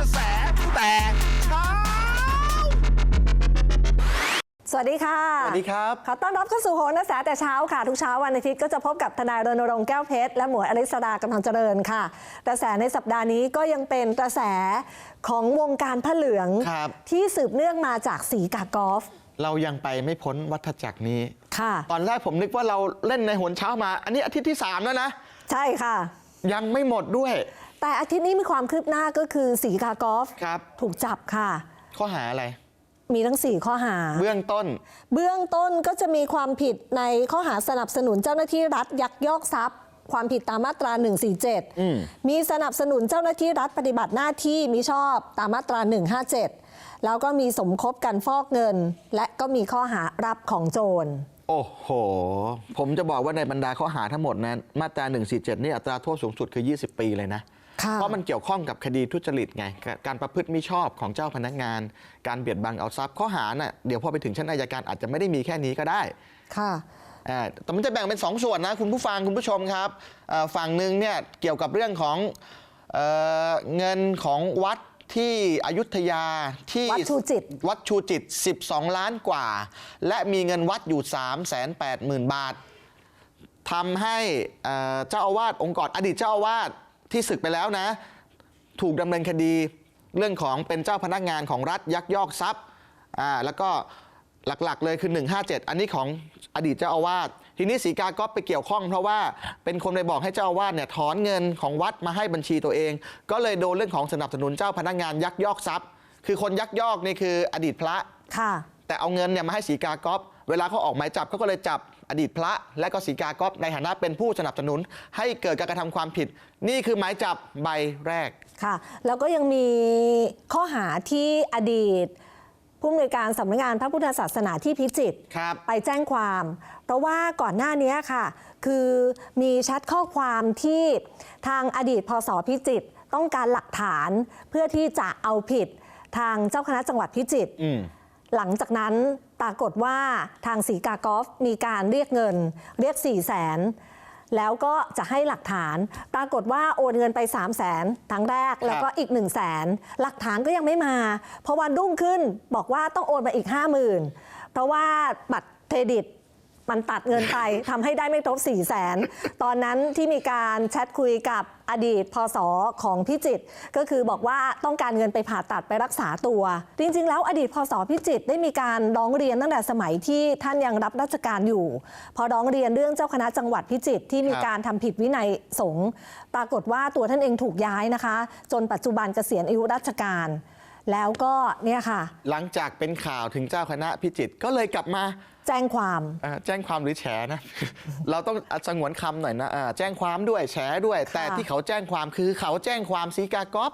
กระแสแต่เช้า สวัสดีค่ะ สวัสดีครับ ขอต้อนรับเข้าสู่โหนกระแสแต่เช้าค่ะ ทุกเช้าวันอาทิตย์ก็จะพบกับทนายรณรงค์แก้วเพชร และหมวยอริสดากำลังเจริญค่ะ กระแสในสัปดาห์นี้ก็ยังเป็นกระแสของวงการผ้าเหลือง ครับ ที่สืบเนื่องมาจากสีกากอล์ฟเรายังไปไม่พ้นวัฏจักรนี้ ค่ะ ตอนแรกผมนึกว่าเราเล่นในหนเช้ามา อันนี้อาทิตย์ที่ 3 แล้วนะ ใช่ค่ะ ยังไม่หมดด้วย แต่อาทิตย์นี้มีความคืบหน้าก็คือสีกากอล์ฟครับ ถูกจับค่ะ ข้อหาอะไร มีทั้ง 4 ข้อหา เบื้องต้น เบื้องต้นก็จะมีความผิดในข้อหาสนับสนุนเจ้าหน้าที่รัฐยักยอกทรัพย์ ความผิดตามมาตรา 147มีสนับสนุนเจ้าหน้าที่รัฐปฏิบัติหน้าที่มิชอบตามมาตรา 157 แล้วก็มีสมคบกันฟอกเงิน และก็มีข้อหารับของโจร โอ้โห ผมจะบอกว่าในบรรดาข้อหาทั้งหมดนั้น มาตรา 147 นี่อัตราโทษสูงสุดคือ 20 ปีเลยนะค่ะ เพราะมันเกี่ยวข้องกับคดีทุจริตไง การประพฤติมิชอบของเจ้าพนักงาน การเบียดบังเอาทรัพย์ข้อหาน่ะเดี๋ยวพอไปถึงชั้นอายการอาจจะไม่ได้มีแค่นี้ก็ได้ ค่ะอ่าแต่มันจะแบ่งเป็น 2 ส่วนนะคุณผู้ฟังคุณผู้ชมครับอ่าฝั่งหนึ่งเนี่ยเกี่ยวกับเรื่องของเออเงินของวัดที่อยุธยาที่วัดชูจิต วัดชูจิต 12 ล้านกว่า และมีเงินวัดอยู่ 3 8 0 0 0 0 บาททำให้เอ่อเจ้าอาวาสองค์กรอดีตเจ้าอาวาส ที่ศึกไปแล้วนะ ถูกดำเนินคดีเรื่องของเป็นเจ้าพนักงานของรัฐยักยอกทรัพย์อ่าแล้วก็หลักๆ เลยคือ 157 อันนี้ของอดีตเจ้าอาวาสทีนี้สีกาก็ไปเกี่ยวข้องเพราะว่าเป็นคนไปบอกให้เจ้าอาวาสเนี่ยถอนเงินของวัดมาให้บัญชีตัวเอง ก็เลยโดนเรื่องของสนับสนุนเจ้าพนักงานยักยอกทรัพย์ คือคนยักยอกนี่คืออดีตพระ ค่ะ แต่เอาเงินเนี่ยมาให้สีกากอฟ เวลาเขาออกหมายจับเขาก็เลยจับอดีตพระ และก็สีกากอฟในฐานะเป็นผู้สนับสนุน ให้เกิดการกระทำความผิด นี่คือหมายจับใบแรกค่ะ แล้วก็ยังมีข้อหาที่อดีตผู้อำนวยการสำนักงานพระพุทธศาสนาที่พิจิตรครับไปแจ้งความ เพราะว่าก่อนหน้านี้ค่ะ คือมีแชทข้อความที่ทางอดีตพศพิจิตรต้องการหลักฐานเพื่อที่จะเอาผิดทางเจ้าคณะจังหวัดพิจิตรอืม หลังจากนั้นปรากฏว่าทางสีกากอฟมีการเรียกเงิน เรียก4 0 0แสนแล้วก็จะให้หลักฐาน ปรากฏว่าโอนเงินไป 3 0 0แสนครั้งแรก แล้วก็อีก 1 0 0 0 0แสนหลักฐานก็ยังไม่มาพอวันรุ่งขึ้นบอกว่าต้องโอนมาอีก 50,000 เพราะว่าบัตรเครดิต มันตัดเงินไป ทำให้ได้ไม่ครบ4 0 0แสนตอนนั้นที่มีการแชทคุยกับอดีตพศของพิจิตรก็คือบอกว่าต้องการเงินไปผ่าตัดไปรักษาตัว จริง ๆ แล้วอดีตพศพิจิตรได้มีการร้องเรียนตั้งแต่สมัยที่ท่านยังรับราชการอยู่ พอร้องเรียนเรื่องเจ้าคณะจังหวัดพิจิตรที่มีการทำผิดวินัยสงฆ์ปรากฏว่าตัวท่านเองถูกย้ายนะคะ จนปัจจุบันเกษียณอายุราชการ แล้วก็เนี่ยค่ะ หลังจากเป็นข่าวถึงเจ้าคณะพิจิตรก็เลยกลับมาแจ้งความเอ่อแจ้งความหรือแฉนะ เราต้องสงวนคำหน่อยนะเอ่อแจ้งความด้วยแฉด้วย แต่ที่เขาแจ้งความคือเขาแจ้งความสีกากอฟ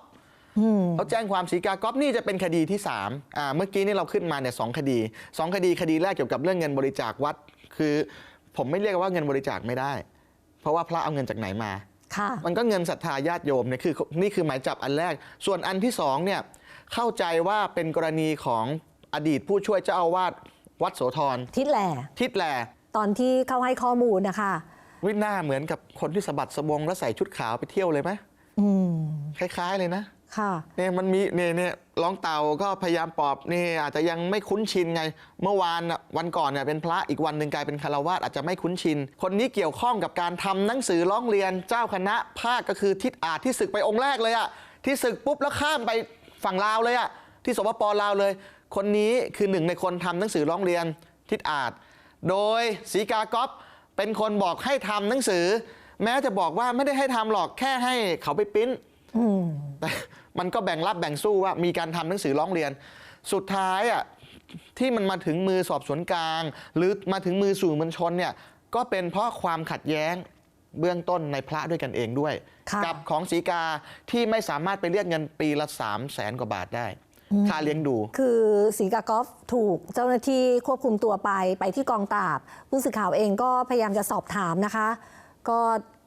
เขาแจ้งความสีกากอฟนี่จะเป็นคดีที่3อ่าเมื่อกี้นี่เราขึ้นมาเนี่ยสองคดีสองคดีคดีแรกเกี่ยวกับเรื่องเงินบริจาควัด คือ ผมไม่เรียกว่าเงินบริจาคไม่ได้ เพราะว่าพระเอาเงินจากไหนมาค่ะมันก็เงินศรัทธาญาติโยมเนี่ยคือนี่คือหมายจับอันแรก ส่วนอันที่สองเนี่ย เข้าใจว่าเป็นกรณีของอดีตผู้ช่วยเจ้าอาวาสวัดโสธรทิศแหล่ทิศแหลตอนที่เขาให้ข้อมูลนะคะวิหน้าเหมือนกับคนที่สะบัดสะบงแล้วใส่ชุดขาวไปเที่ยวเลยไหมอืมคล้าย ๆเลยนะค่ะเนี่ยมันมีเนี่ยเนี่ยร้องเต่าก็พยายามปลอบนี่อาจจะยังไม่คุ้นชินไง เมื่อวานน่ะวันก่อนเนี่ยเป็นพระอีกวันหนึ่งกลายเป็นคารวาสอาจจะไม่คุ้นชิน คนนี้เกี่ยวข้องกับการทำหนังสือร้องเรียนเจ้าคณะภาคก็คือทิศอาจที่ศึกไปองค์แรกเลยอะที่ศึกปุ๊บแล้วข้ามไป ฝั่งลาวเลยอะที่สปปลาวเลย คนนี้คือหนึ่งในคนทำหนังสือร้องเรียนทิศอาจ โดยสีกากอฟเป็นคนบอกให้ทำหนังสือ แม้จะบอกว่าไม่ได้ให้ทำหรอกแค่ให้เขาไปปริ้นแต่มันก็แบ่งรับแบ่งสู้ว่ามีการทำหนังสือร้องเรียน สุดท้ายอะที่มันมาถึงมือสอบสวนกลาง หรือมาถึงมือสื่อมวลชนเนี่ยก็เป็นเพราะความขัดแย้ง เบื้องต้นในพระด้วยกันเองด้วย ค่ะกับของสีกาที่ไม่สามารถไปเรียกเงินปีละ3 0 0แสนกว่าบาทได้ ค่าเลี้ยงดู คือสีกากอฟถูกเจ้าหน้าที่ควบคุมตัวไปไปที่กองตาบผู้สื่อข่าวเองก็พยายามจะสอบถามนะคะ ก็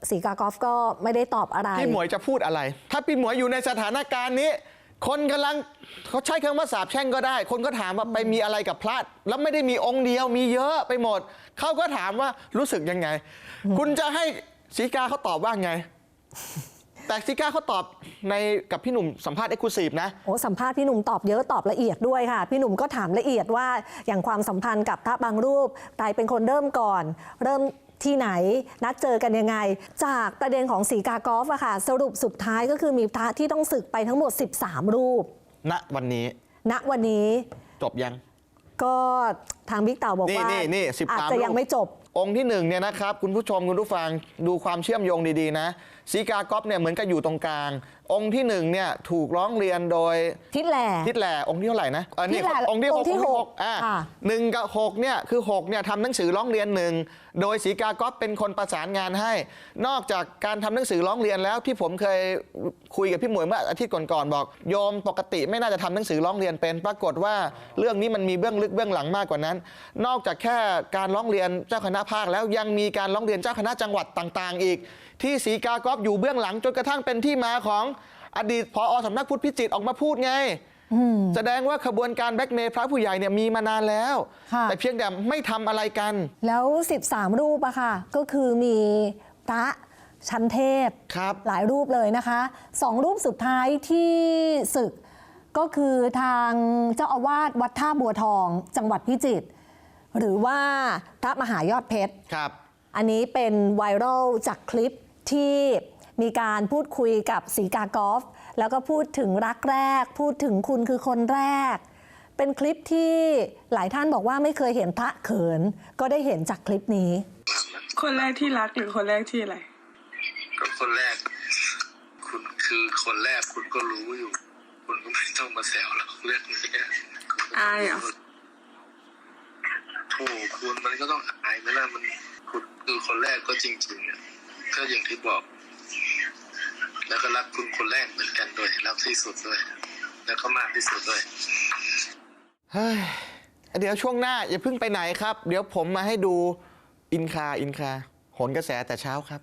สีกากอฟก็ไม่ได้ตอบอะไร พี่หมวยจะพูดอะไร ถ้าพี่หมวยอยู่ในสถานการณ์นี้ คนกำลังเขาใช้คำว่าสาบแช่งก็ได้ คนก็ถามว่าไปมีอะไรกับพระแล้วไม่ได้มีองค์เดียวมีเยอะไปหมด เขาก็ถามว่ารู้สึกยังไง คุณจะให้ สีกาเขาตอบว่าไง แต่ซิก้าเขาตอบในกับพี่หนุ่มสัมภาษณ์เอ็กซ์คลูซีฟนะ โอ้สัมภาษณ์พี่หนุ่มตอบเยอะตอบละเอียดด้วยค่ะ พี่หนุ่มก็ถามละเอียดว่าอย่างความสัมพันธ์กับพระบางรูปใครเป็นคนเริ่มก่อน เริ่มที่ไหนนัดเจอกันยังไง จากประเด็นของสีกากอล์ฟอะค่ะ สรุปสุดท้ายก็คือมีพระที่ต้องศึกไปทั้งหมด 13 รูป ณวันนี้ ณวันนี้จบยัง ก็ทางบิ๊กเต่าบอกนี่ว่านี่นี่สิบอาจสามจะยังไม่จบ องค์ที่หนึ่งเนี่ยนะครับคุณผู้ชมคุณผู้ฟังดูความเชื่อมโยงดีๆนะสีกากอฟเนี่ยเหมือนกับอยู่ตรงกลาง องค์ที่หนึ่งเนี่ยถูกร้องเรียนโดยทิศแหล่ทิศแหล่องค์ที่เท่าไหร่นะเออนี่ทิศแหล่องค์ที่หองกค์ที่องค์ที่หกหกอ่าค่ะหนึ่งกับหกเนี่ยคือหกเนี่ยทำหนังสือร้องเรียนหนึ่งโดยสีกากอฟเป็นคนประสานงานให้ นอกจากการทำหนังสือร้องเรียนแล้วที่ผมเคยคุยกับพี่หมวยเมื่ออาทิตย์ก่อนๆบอก โยมปกติไม่น่าจะทำหนังสือร้องเรียนเป็น ปรากฏว่าเรื่องนี้มันมีเบื้องลึกเบื้องหลังมากกว่านั้น นอกจากแค่การร้องเรียนเจ้าคณะภาคแล้วยังมีการร้องเรียนเจ้าคณะจังหวัดต่าง ๆ อีก ที่สีกากอฟอยู่เบื้องหลังจนกระทั่งเป็นที่มาของอดีตพอสำนักพุทธพิจิตรออกมาพูดไงแสดงว่าขบวนการแบล็กเมย์พระผู้ใหญ่เนี่ยมีมานานแล้วค่ะแต่เพียงแต่ไม่ทำอะไรกัน แล้ว 13 รูปอะค่ะ ก็คือมีพระชั้นเทพครับหลายรูปเลยนะคะสองรูปสุดท้ายที่ศึก ก็คือทางเจ้าอาวาสวัดท่าบัวทอง จังหวัดพิจิตรหรือว่าพระมหายอดเพชรครับอันนี้เป็นไวรัลจากคลิป ที่มีการพูดคุยกับสีกากอฟแล้วก็พูดถึงรักแรก พูดถึงคุณคือคนแรก เป็นคลิปที่หลายท่านบอกว่าไม่เคยเห็นพระเขิน ก็ได้เห็นจากคลิปนี้ คนแรกที่รักหรือคนแรกที่อะไรก็คนแรก คุณคือคนแรกคุณก็รู้อยู่ คุณก็ไม่ต้องมาแซวหรอกเรื่องนี้คุณก็อายเหรอโถูกคุณมันก็ต้องอายนะนะมันคุณคือคนแรกก็จริงๆอะ ก็อย่างที่บอก แล้วก็รักคุณคนแรกเหมือนกันด้วยรักที่สุดด้วย แล้วก็มากที่สุดด้วยเฮ้ยเดี๋ยวช่วงหน้าอย่าเพิ่งไปไหนครับ เดี๋ยวผมมาให้ดูอินคาอินคาโหนกระแสแต่เช้าครับ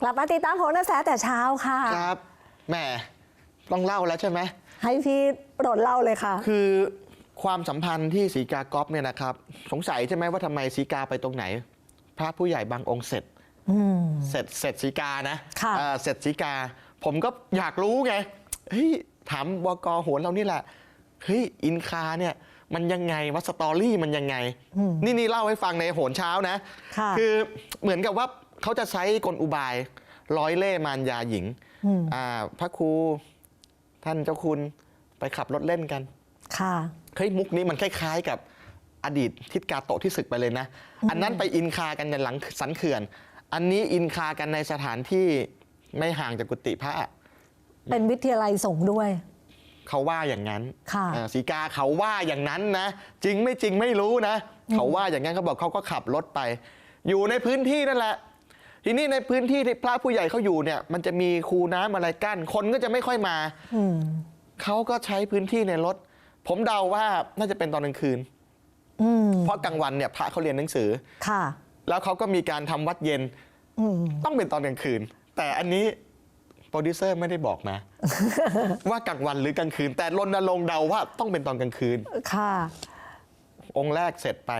กลับมาติดตามโหนกระแสแต่เช้าค่ะ ครับแหมต้องเล่าแล้วใช่ไหม ให้พี่รดเล่าเลยค่ะ คือความสัมพันธ์ที่สีกากอฟเนี่ยนะครับ สงสัยใช่ไหมว่าทำไมสีกาไปตรงไหน พระผู้ใหญ่บางองค์เสร็จเสร็จเสร็จสีกานะค่ะ เอ่อเสร็จสีกา ผมก็อยากรู้ไงเฮ้ยถามบกโหนเรานี่แหละเฮ้ยอินคาเนี่ยมันยังไงวัสตอรี่มันยังไง นี่นี่เล่าให้ฟังในโหนเช้านะ ค่ะอเหมือนกับว่า เขาจะใช้กลอุบายร้อยเล่ห์มารยาหญิงอ่าพระครูท่านเจ้าคุณไปขับรถเล่นกัน ค่ะเฮ้ยมุกนี้มันคล้ายๆกับอดีตทิศกาโตะที่ศึกไปเลยนะ อันนั้นไปอินคากันในหลังสันเขื่อน อันนี้อินคากันในสถานที่ไม่ห่างจากกุฏิพระ เป็นวิทยาลัยสงฆ์ด้วย เขาว่าอย่างนั้นค่ะอ่าสีกาเขาว่าอย่างนั้นนะ จริงไม่จริงไม่รู้นะ เขาว่าอย่างนั้นเขาบอกเขาก็ขับรถไป อยู่ในพื้นที่นั่นแหละ ทีนี้ในพื้นที่ที่พระผู้ใหญ่เขาอยู่เนี่ย มันจะมีคูน้ำอะไรกั้นคนก็จะไม่ค่อยมาอืมเขาก็ใช้พื้นที่ในรถ ผมเดาว่าน่าจะเป็นตอนกลางคืนอืมเพราะกลางวันเนี่ย พระเขาเรียนหนังสือค่ะ แล้วเขาก็มีการทำวัดเย็นอืมต้องเป็นตอนกลางคืน แต่อันนี้โปรดิวเซอร์ไม่ได้บอกมา ว่ากลางวันหรือกลางคืน แต่รณรงค์เดาว่าต้องเป็นตอนกลางคืนค่ะ องค์แรกเสร็จไป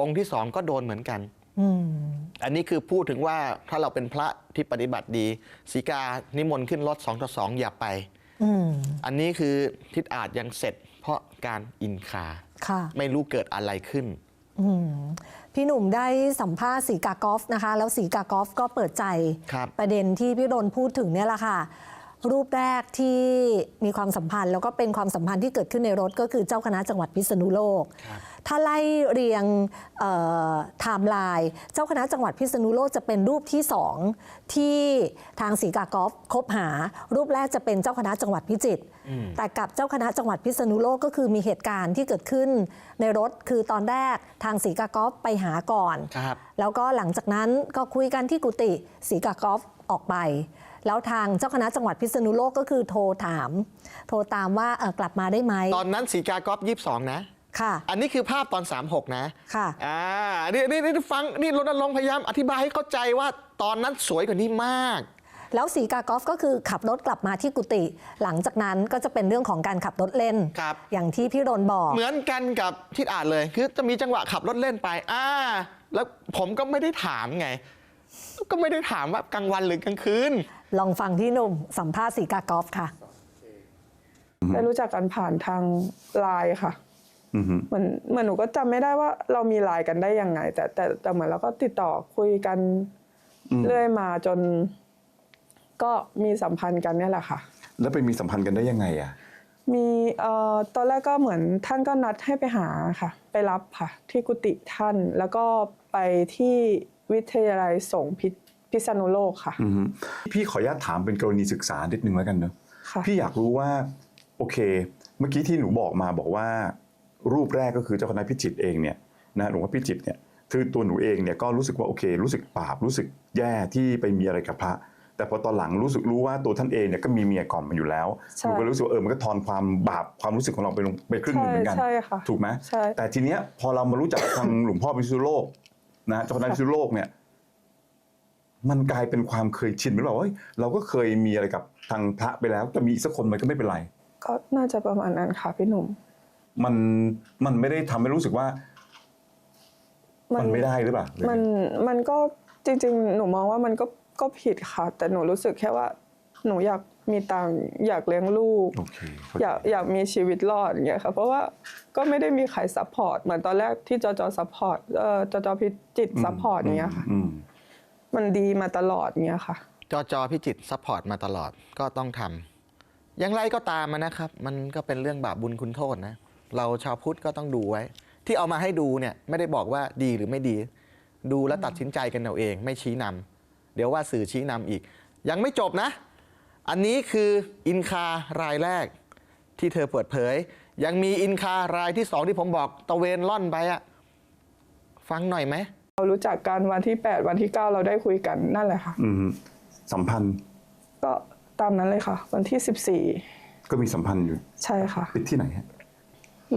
องค์ที่สองก็โดนเหมือนกัน อืมอันนี้คือพูดถึงว่าถ้าเราเป็นพระที่ปฏิบัติดีสีกานิมนต์ขึ้นรถสองต่อสองอย่าไปอืมอันนี้คือทิศอาจยังเสร็จ เพราะการอินคาค่ะไม่รู้เกิดอะไรขึ้นอืมพี่หนุ่มได้สัมภาษณ์สีกากอฟนะคะ แล้วสีกากอฟก็เปิดใจครับประเด็นที่พี่รนพูดถึงเนี่ยแหละค่ะ รูปแรกที่มีความสัมพันธ์ แล้วก็เป็นความสัมพันธ์ที่เกิดขึ้นในรถก็คือเจ้าคณะจังหวัดพิษณุโลก ถ้าไล่เรียงเอ่อไทม์ไลน์เจ้าคณะจังหวัดพิษณุโลกจะเป็นรูปที่สองที่ทางสีกากอฟคบหา รูปแรกจะเป็นเจ้าคณะจังหวัดพิจิตรแต่กับเจ้าคณะจังหวัดพิษณุโลกก็คือมีเหตุการณ์ที่เกิดขึ้นในรถคือตอนแรกทางสีกากอฟไปหาก่อนครับแล้วก็หลังจากนั้นก็คุยกันที่กุฏิสีกากอฟออกไป แล้วทางเจ้าคณะจังหวัดพิษณุโลกก็คือโทรถาม โทรตามว่าเออกลับมาได้ไหมตอนนั้นสีกากอฟยี่สองนะค่ะ อันนี้คือภาพตอน 36 นะ ค่ะ อ่า นี่นี่นี่ฟัง นี่รณรงค์พยายามอธิบายให้เข้าใจว่าตอนนั้นสวยกว่านี้มาก แล้วสีกากอฟก็คือขับรถกลับมาที่กุฏิ หลังจากนั้นก็จะเป็นเรื่องของการขับรถเล่น ครับ อย่างที่พี่รนบอก เหมือนกันกับทิดอาจเลย คือจะมีจังหวะขับรถเล่นไป อ่า แล้วผมก็ไม่ได้ถามไง ก็ไม่ได้ถามว่ากลางวันหรือกลางคืน ลองฟังพี่หนุ่มสัมภาษณ์สีกากอฟค่ะได้รู้จักกันผ่านทางไลน์ค่ะอือฮึเหมือนเหมือนหนูก็จำไม่ได้ว่าเรามีไลน์กันได้ยังไง แต่แต่แต่เหมือนเราก็ติดต่อคุยกันเรื่อยมาจน ก็มีสัมพันธ์กันเนี่ยแหละค่ะ แล้วไปมีสัมพันธ์กันได้ยังไงอะมีเอ่อตอนแรกก็เหมือนท่านก็นัดให้ไปหาค่ะ ไปรับค่ะ ที่กุฏิท่านแล้วก็ไปที่ วิทยาลัยสงฆ์พิพิษณุโลกค่ะ อือฮึพี่ขออนุญาตถามเป็นกรณีศึกษานิดนึงแล้วกันเนอะค่ะ พี่อยากรู้ว่า โอเค เมื่อกี้ที่หนูบอกมาบอกว่า รูปแรกก็คือเจ้าคณะพิจิตรเองเนี่ยนะหลวงพ่อพิจิตรเนี่ยคือตัวหนูเองเนี่ยก็รู้สึกว่าโอเค รู้สึกบาปรู้สึกแย่ที่ไปมีอะไรกับพระ แต่พอตอนหลังรู้สึกรู้ว่าตัวท่านเองเนี่ยก็มีเมียก่อนมาอยู่แล้วใช่ หนูก็รู้สึกว่าเออมันก็ทอนความบาปความรู้สึกของเราไปลงไปครึ่งหนึ่งเหมือนกันใช่ใช่ค่ะ ถูกไหมใช่ แต่ทีเนี้ยพอเรามารู้จักทาง หลวงพ่อพิษณุโลก นะเจ้าคณะพิษณุโลกเนี่ยมันกลายเป็นความเคยชินไปหรือเปล่าว่าเฮ้ยเราก็เคยมีอะไรกับทางพระไปแล้วจะมีอีกสักคนมันก็ไม่เป็นไรก็น่าจะประมาณนั้นค่ะพี่หนุ่ม มันมันไม่ได้ทำให้รู้สึกว่า มันไม่ได้หรือเปล่าหรือไงมันมันก็จริง ๆ หนูมองว่ามันก็ก็ผิดค่ะ แต่หนูรู้สึกแค่ว่า หนูอยากมีตังค์อยากเลี้ยงลูก โอเคเข้าใจอยากอยากมีชีวิตรอดอย่างเงี้ยค่ะเพราะว่าก็ไม่ได้มีใครซัพพอร์ตเหมือนตอนแรกที่จจซัพพอร์ตเอ่อจจพิจิตซัพพอร์ตอย่างเงี้ยค่ะอืมมันดีมาตลอดเงี้ยค่ะ จอจอพิจิตรซัพพอร์ตมาตลอดก็ต้องทำอย่างไรก็ตามนะครับ มันก็เป็นเรื่องบาปบุญคุณโทษนะ เราชาวพุทธก็ต้องดูไว้ ที่เอามาให้ดูเนี่ยไม่ได้บอกว่าดีหรือไม่ดี ดูแล้วตัดสินใจกันเอาเอง ไม่ชี้นำเดี๋ยวว่าสื่อชี้นำอีก ยังไม่จบนะ อันนี้คืออินคารายแรกที่เธอเปิดเผย ยังมีอินคารายที่สองที่ผมบอกตะเวนล่อนไปอะฟังหน่อยไหมเรารู้จักกันวันที่ 8 วันที่ 9 เราได้คุยกันนั่นแหละค่ะ อืมสัมพันธ์ ก็ตามนั้นเลยค่ะ วันที่ ก็มีสัมพันธ์อยู่14 ใช่ค่ะติดที่ไหนฮะ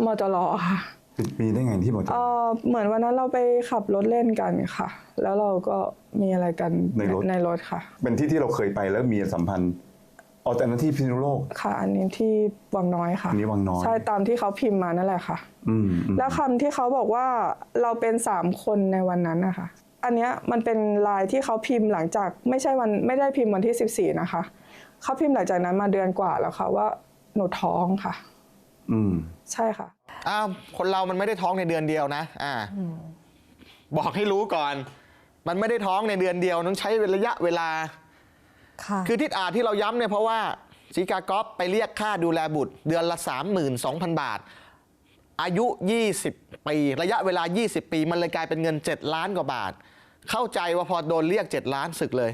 มจรค่ะติดมีได้ไงที่มอเตอเอร์อเหมือนวันนั้นเราไปขับรถเล่นกันค่ะ แล้วเราก็มีอะไรกันในรถ ในรถค่ะ เป็นที่ที่เราเคยไปแล้วมีสัมพันธ์ อ๋อแต่นั้นที่พิษณุโลก ค่ะ อันนี้ที่วังน้อยค่ะอันนี้วังน้อย ใช่ตามที่เขาพิมพ์มานั่นแหละค่ะ อืมอืมแล้วคำที่เขาบอกว่าเราเป็นสามคนในวันนั้นนะคะ อันเนี้ยมันเป็นลายที่เขาพิมพ์หลังจากไม่ใช่วันไม่ได้พิมพ์วันที่ 14 นะคะ เขาพิมพ์หลังจากนั้นมาเดือนกว่าแล้วค่ะว่าหนูท้องค่ะ อืม ใช่ค่ะ อ้าวคนเรามันไม่ได้ท้องในเดือนเดียวนะ อ่า บอกให้รู้ก่อน มันไม่ได้ท้องในเดือนเดียวต้องใช้ระยะเวลา ค่ะคือที่อาจที่เราย้ำเนี่ยเพราะว่าสีกากอฟไปเรียกค่าดูแลบุตร เดือนละ 32,000 บาท อายุ 20 ปี ระยะเวลา 20 ปี มันเลยกลายเป็นเงิน 7 ล้านกว่าบาท เข้าใจว่าพอโดนเรียก 7 ล้านศึกเลย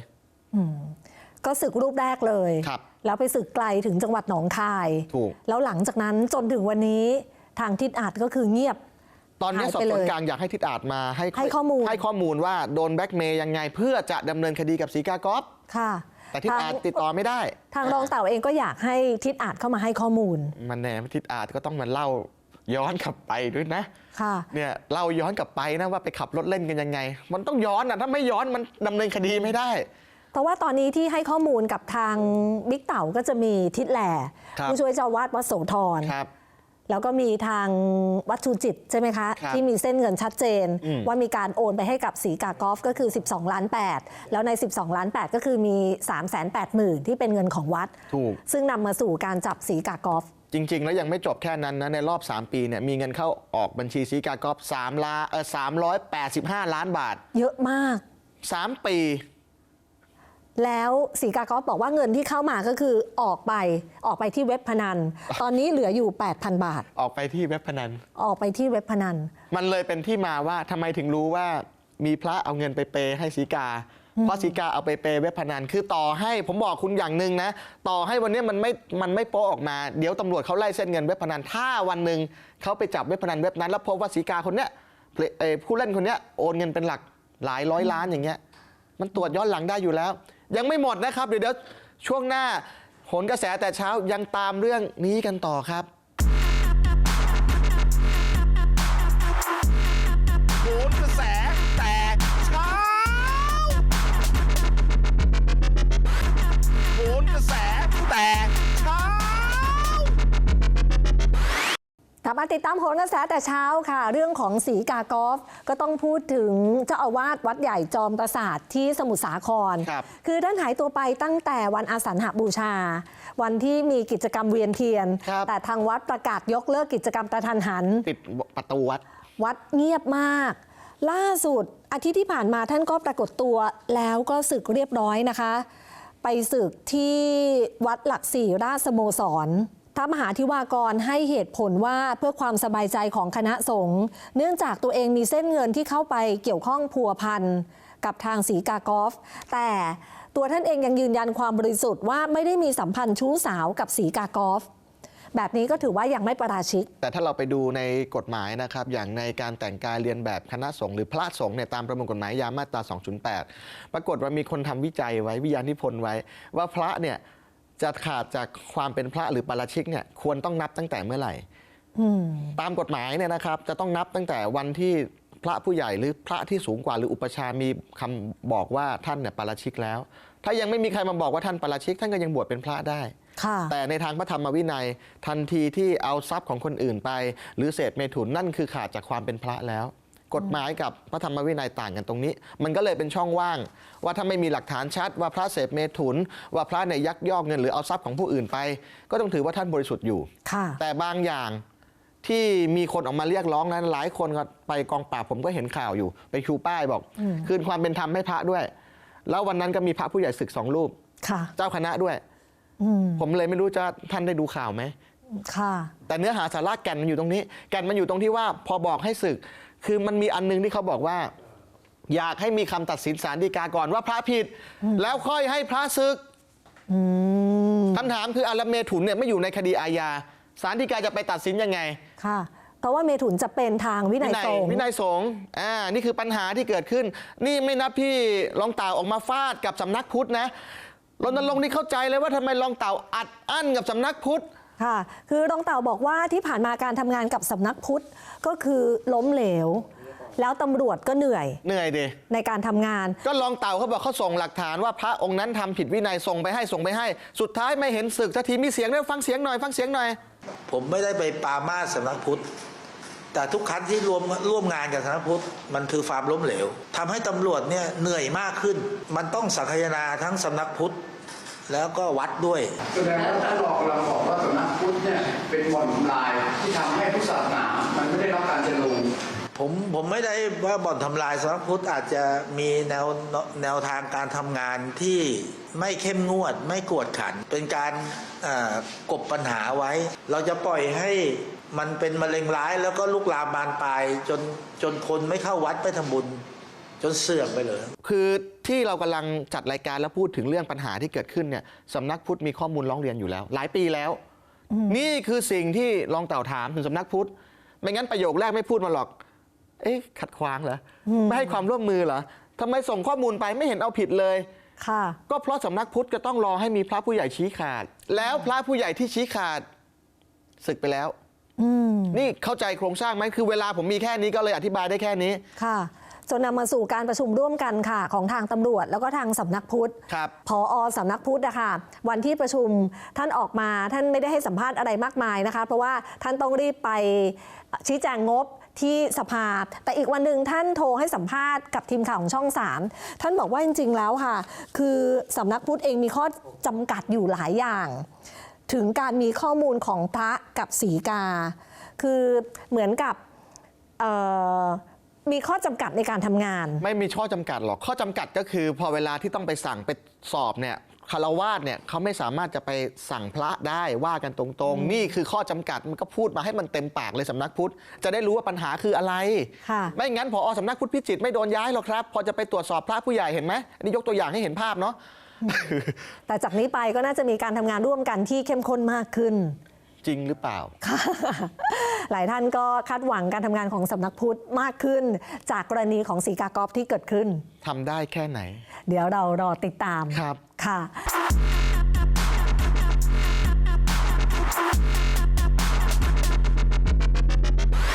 ก็ศึกรูปแรกเลยครับแล้วไปศึกไกลถึงจังหวัดหนองคายถูกแล้วหลังจากนั้นจนถึงวันนี้ทางทิศอาจก็คือเงียบ ตอนนี้หายสอบไปสวนเลยกลางอยากให้ทิศอาจมาให้ให้ข้อมูลให้ข้อมูลว่าโดนแบล็กเมย์ยังไงเพื่อจะดำเนินคดีกับสีกากอฟค่ะ แต่ทิศทางอาจติดต่อไม่ได้ ทางรองเต่าเองก็อยากให้ทิศอาจเข้ามาให้ข้อมูล มันแน่ทิศอาจก็ต้องมาเล่าย้อนกลับไปด้วยนะค่ะเนี่ยเล่าย้อนกลับไปนะว่าไปขับรถเล่นกันยังไง มันต้องย้อนอะถ้าไม่ย้อนมันดำเนินคดีไม่ได้เพราะว่าตอนนี้ที่ให้ข้อมูลกับทางบิ๊กเต่าก็จะมีทิศแหล่ครับผู้ช่วยเจ้าวาดวัดโสธรครับ แล้วก็มีทางวัดชูจิตใช่ไหมคะครับที่มีเส้นเงินชัดเจนอืมว่ามีการโอนไปให้กับสีกากอฟก็คือ 12 ล้าน 8 แล้วใน 12 ล้าน 8 ก็คือมี 3 8 0 0 0 0ที่เป็นเงินของวัดถูกซึ่งนำมาสู่การจับสีกากอฟจริง ๆ แล้วยังไม่จบแค่นั้นนะในรอบ 3 ปีเนี่ยมีเงินเข้าออกบัญชีซีกากอฟ3ล้านเออ385 ล้านบาท เยอะมาก 3 ปี แล้วสีกากอฟบอกว่าเงินที่เข้ามาก็คือออกไปออกไปที่เว็บพนัน ตอนนี้เหลืออยู่ 8,000 บาท ออกไปที่เว็บพนัน ออกไปที่เว็บพนัน มันเลยเป็นที่มาว่าทำไมถึงรู้ว่ามีพระเอาเงินไปเปย์ให้สีกา เพราะสีกาเอาไปเปย์เว็บพนัน คือต่อให้ผมบอกคุณอย่างหนึ่งนะ ต่อให้วันนี้มันไม่มันไม่โป๊ะออกมา เดี๋ยวตำรวจเขาไล่เส้นเงินเว็บพนัน ถ้าวันหนึ่งเขาไปจับเว็บพนันเว็บนั้น แล้วพบว่าสีกาคนเนี้ยเพลเอ่อผู้เล่นคนเนี้ยโอนเงินเป็นหลักหลายร้อยล้านอย่างเงี้ย มันตรวจย้อนหลังได้อยู่แล้ว ยังไม่หมดนะครับ เดี๋ยวช่วงหน้าผลกระแสแต่เช้ายังตามเรื่องนี้กันต่อครับ มาติดตามโหนกระแสแต่เช้าค่ะ เรื่องของสีกากอฟก็ต้องพูดถึงเจ้าอาวาสวัดใหญ่จอมประสาทที่สมุทรสาครครับคือท่านหายตัวไปตั้งแต่วันอาสันหบูชา วันที่มีกิจกรรมเวียนเทียน ครับ แต่ทางวัดประกาศยกเลิกกิจกรรมกระทันหันปิดประตูวัด วัดเงียบมาก ล่าสุดอาทิตย์ที่ผ่านมาท่านก็ปรากฏตัวแล้วก็ศึกเรียบร้อยนะคะ ไปศึกที่วัดหลักสี่ราชสโมสร พระมหาธิวากรให้เหตุผลว่าเพื่อความสบายใจของคณะสงฆ์เนื่องจากตัวเองมีเส้นเงินที่เข้าไปเกี่ยวข้องพัวพันกับทางสีกากอฟ แต่ตัวท่านเองยังยืนยันความบริสุทธิ์ว่าไม่ได้มีสัมพันธ์ชู้สาวกับสีกากอฟแบบนี้ก็ถือว่ายังไม่ประราชิก แต่ถ้าเราไปดูในกฎหมายนะครับ อย่างในการแต่งกายเรียนแบบคณะสงฆ์หรือพระสงฆ์เนี่ยตามประมวลกฎหมายยามาตรา 208 ปรากฏว่ามีคนทำวิจัยไว้วิทยานิพนธ์ไว้ ว่าพระเนี่ย จะขาดจากความเป็นพระหรือปาราชิกเนี่ยควรต้องนับตั้งแต่เมื่อไหร่ตามกฎหมายเนี่ยนะครับ จะต้องนับตั้งแต่วันที่พระผู้ใหญ่หรือพระที่สูงกว่าหรืออุปชฌาย์มีคำบอกว่าท่านเนี่ยปาราชิกแล้ว ถ้ายังไม่มีใครมาบอกว่าท่านปาราชิก ท่านก็ยังบวชเป็นพระได้ค่ะแต่ในทางพระธรรมวินัย ทันทีที่เอาทรัพย์ของคนอื่นไป หรือเศษเมถุนนั่นคือขาดจากความเป็นพระแล้ว กฎหมายกับพระธรรมวินัยต่างกันตรงนี้ มันก็เลยเป็นช่องว่าง ว่าถ้าไม่มีหลักฐานชัดว่าพระเสพเมถุน ว่าพระเนี่ยยักยอกเงินหรือเอาทรัพย์ของผู้อื่นไป ก็ต้องถือว่าท่านบริสุทธิ์อยู่ค่ะแต่บางอย่างที่มีคนออกมาเรียกร้องนั้นหลายคนก็ไปกองปราบผมก็เห็นข่าวอยู่ ไปชูป้ายบอก คืนความเป็นธรรมให้พระด้วย แล้ววันนั้นก็มีพระผู้ใหญ่ศึกสองรูปค่ะเจ้าคณะด้วยอืมผมเลยไม่รู้จะท่านได้ดูข่าวไหมค่ะแต่เนื้อหาสาระแก่นมันอยู่ตรงนี้ แก่นมันอยู่ตรงที่ว่าพอบอกให้ศึก คือมันมีอันนึงที่เขาบอกว่า อยากให้มีคำตัดสินศาลฎีกาก่อนว่าพระผิด แล้วค่อยให้พระศึกคำถามคืออารัมเมถุนเนี่ยไม่อยู่ในคดีอาญาศาลฎีกาจะไปตัดสินยังไงค่ะเพราะว่าเมถุนจะเป็นทางวินัยสงฆ์วินัยสงฆ์อ่านี่คือปัญหาที่เกิดขึ้น นี่ไม่นับพี่รองเต่าออกมาฟาดกับสำนักพุทธนะรณรงค์นี่เข้าใจเลยว่าทำไมรองเต่าอัดอั้นกับสำนักพุทธ ค่ะ คือรองเต่าบอกว่าที่ผ่านมาการทำงานกับสำนักพุทธก็คือล้มเหลว แล้วตำรวจก็เหนื่อยเหนื่อยดิ ในการทำงาน ก็รองเต่าเขาบอกเขาส่งหลักฐานว่าพระองค์นั้นทำผิดวินัยส่งไปให้ส่งไปให้ สุดท้ายไม่เห็นศึกสักทีมีเสียงด้วยฟังเสียงหน่อยฟังเสียงหน่อย ผมไม่ได้ไปปรามาสสำนักพุทธ แต่ทุกครั้งที่รวมร่วมงานกับสำนักพุทธมันคือความล้มเหลวทำให้ตำรวจเนี่ยเหนื่อยมากขึ้น มันต้องสังคายนาทั้งสำนักพุทธ แล้วก็วัดด้วยแสดงว่าท่านรองกำลังบอกว่าสำนักพุทธเนี่ยเป็นบ่อนทำลายที่ทำให้พุทธศาสนามันไม่ได้รับการเจริญผมผมไม่ได้ว่าบ่อนทำลายสำนักพุทธอาจจะมีแนวแนวทางการทำงานที่ไม่เข้มงวด ไม่กวดขัน เป็นการเอ่อกบปัญหาไว้ เราจะปล่อยให้มันเป็นมะเร็งร้ายแล้วก็ลุกลามบานปลายจนจนคนไม่เข้าวัดไปทำบุญ จนเสื่อมไปเลย คือที่เรากำลังจัดรายการแล้วพูดถึงเรื่องปัญหาที่เกิดขึ้นเนี่ยสำนักพุทธมีข้อมูลร้องเรียนอยู่แล้ว หลายปีแล้ว นี่คือสิ่งที่รองเต่าถามถึงสำนักพุทธไม่งั้นประโยคแรกไม่พูดมาหรอก เอ๊ะขัดขวางเหรออไม่ให้ความร่วมมือเหรอทำไมส่งข้อมูลไปไม่เห็นเอาผิดเลยค่ะ ก็เพราะสำนักพุทธก็ต้องรอให้มีพระผู้ใหญ่ชี้ขาด แล้วพระผู้ใหญ่ที่ชี้ขาดศึกไปแล้วอืมนี่เข้าใจโครงสร้างไหมคือเวลาผมมีแค่นี้ก็เลยอธิบายได้แค่นี้ค่ะ จนนำมาสู่การประชุมร่วมกันค่ะ ของทางตำรวจ แล้วก็ทางสำนักพุทธครับพออสำนักพุทธนะคะวันที่ประชุมท่านออกมาท่านไม่ได้ให้สัมภาษณ์อะไรมากมายนะคะ เพราะว่าท่านต้องรีบไปชี้แจงงบที่สภา แต่อีกวันหนึ่งท่านโทรให้สัมภาษณ์กับทีมข่าวของช่อง 3 ท่านบอกว่าจริง ๆ แล้วค่ะ คือสำนักพุทธเองมีข้อจำกัดอยู่หลายอย่าง ถึงการมีข้อมูลของพระกับสีกา คือเหมือนกับเอ่อ มีข้อจำกัดในการทำงาน ไม่มีข้อจำกัดหรอก ข้อจำกัดก็คือพอเวลาที่ต้องไปสั่งไปสอบเนี่ยคารวาสเนี่ยเขาไม่สามารถจะไปสั่งพระได้ว่ากันตรงๆ นี่คือข้อจำกัดมันก็พูดมาให้มันเต็มปากเลยสำนักพุทธ จะได้รู้ว่าปัญหาคืออะไร ค่ะ ไม่งั้นพอสำนักพุทธพิจิตรไม่โดนย้ายหรอกครับ พอจะไปตรวจสอบพระผู้ใหญ่เห็นไหมอันนี้ยกตัวอย่างให้เห็นภาพเนาะ แต่จากนี้ไปก็น่าจะมีการทำงานร่วมกันที่เข้มข้นมากขึ้น จริงหรือเปล่าค่ะหลายท่านก็คาดหวังการทำงานของสำนักพุทธมากขึ้น จากกรณีของสีกากรอบที่เกิดขึ้นทำได้แค่ไหน เดี๋ยวเรารอติดตามครับค่ะ